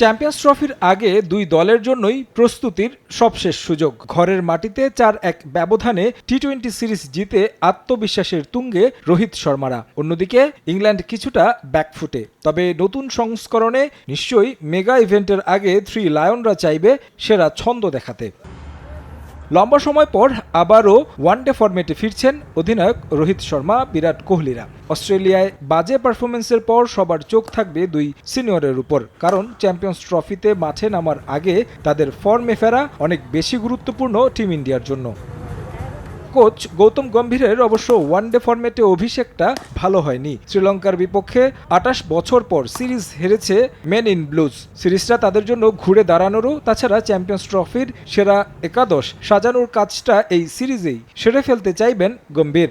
Champions ট্রফির আগে দুই দলের জন্যই প্রস্তুতির সবশেষ সুযোগ। ঘরের মাটিতে চার এক ব্যবধানে টি টোয়েন্টি সিরিজ জিতে আত্মবিশ্বাসের তুঙ্গে রোহিত শর্মারা। অন্যদিকে ইংল্যান্ড কিছুটা ব্যাকফুটে। তবে নতুন সংস্করণে নিশ্চয়ই মেগা ইভেন্টের আগে থ্রি লায়নরা চাইবে সেরা ছন্দ দেখাতে। লম্বা সময় পর আবারও ওয়ানডে ফরম্যাটে ফিরছেন অধিনায়ক রোহিত শর্মা, বিরাট কোহলিরা। অস্ট্রেলিয়ায় বাজে পারফরমেন্সের পর সবার চোখ থাকবে দুই সিনিয়রের উপর। কারণ চ্যাম্পিয়ন্স ট্রফিতে মাঠে নামার আগে তাদের ফর্মে ফেরা অনেক বেশি গুরুত্বপূর্ণ টিম ইন্ডিয়ার জন্য। কোচ গৌতম গম্ভীরের অবশ্য ওয়ানডে ফরম্যাটে অভিষেকটা ভালো হয়নি। শ্রীলঙ্কার বিপক্ষে আটাশ বছর পর সিরিজ হেরেছে মেন ইন ব্লুজ সিরিজটা তাদের জন্য ঘুরে দাঁড়ানোরও তাছাড়া চ্যাম্পিয়ন্স ট্রফির সেরা একাদশ সাজানোর কাজটা এই সিরিজেই সেরে ফেলতে চাইবেন গম্ভীর।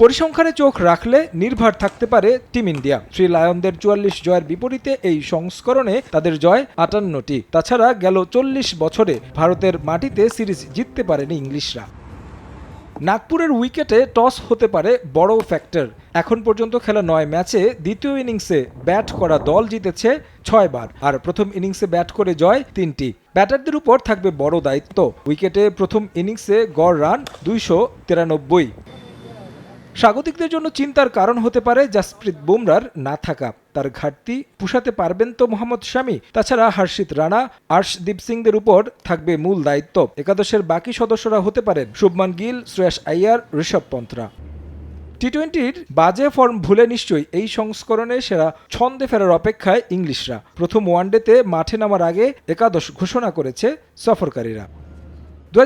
পরিসংখ্যানে চোখ রাখলে নির্ভর থাকতে পারে টিম ইন্ডিয়া। শ্রী লায়নদের চুয়াল্লিশ জয়ের বিপরীতে এই সংস্করণে তাদের জয় আটান্নটি। তাছাড়া গেল চল্লিশ বছরে ভারতের মাটিতে সিরিজ জিততে পারেনি ইংলিশরা। নাগপুরের উইকেটে টস হতে পারে বড় ফ্যাক্টর এখন পর্যন্ত খেলা নয় ম্যাচে দ্বিতীয় ইনিংসে ব্যাট করা দল জিতেছে ছয়বার আর প্রথম ইনিংসে ব্যাট করে জয় তিনটি। ব্যাটারদের উপর থাকবে বড় দায়িত্ব। উইকেটে প্রথম ইনিংসে গড় রান দুইশো তিরানব্বই। স্বাগতিকদের জন্য চিন্তার কারণ হতে পারে জাসপ্রীত বুমরার না থাকা। তার ঘাটতি পুষাতে পারবেন তো মোহাম্মদ শামি। তাছাড়া হর্ষিত রানা, আর্শদীপ সিংদের উপর থাকবে মূল দায়িত্ব। একাদশের বাকি সদস্যরা হতে পারেন শুভমান গিল, শ্রেয়াস আইয়ার, ঋষভ পন্থরা। টি টোয়েন্টির বাজে ফর্ম ভুলে নিশ্চয়ই এই সংস্করণে সেরা ছন্দে ফেরার অপেক্ষায় ইংলিশরা। প্রথম ওয়ানডেতে মাঠে নামার আগে একাদশ ঘোষণা করেছে সফরকারীরা। দু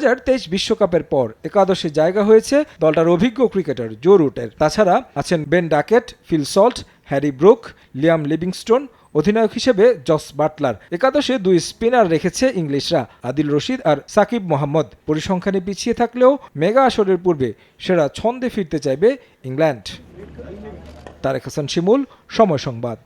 বিশ্বকাপের পর একাদশে জায়গা হয়েছে দলটার অভিজ্ঞ ক্রিকেটার জো রুটের। তাছাড়া আছেন Ben Duckett, Phil Salt Harry Brook, Liam Livingstone, অধিনায়ক হিসেবে জস বাটলার। একাদশে দুই স্পিনার রেখেছে ইংলিশরা, আদিল রশিদ আর সাকিব মোহাম্মদ। পরিসংখ্যানে পিছিয়ে থাকলেও মেগা আসরের পূর্বে সেরা ছন্দে ফিরতে চাইবে ইংল্যান্ড। তারেক হাসান শিমুল, সময় সংবাদ।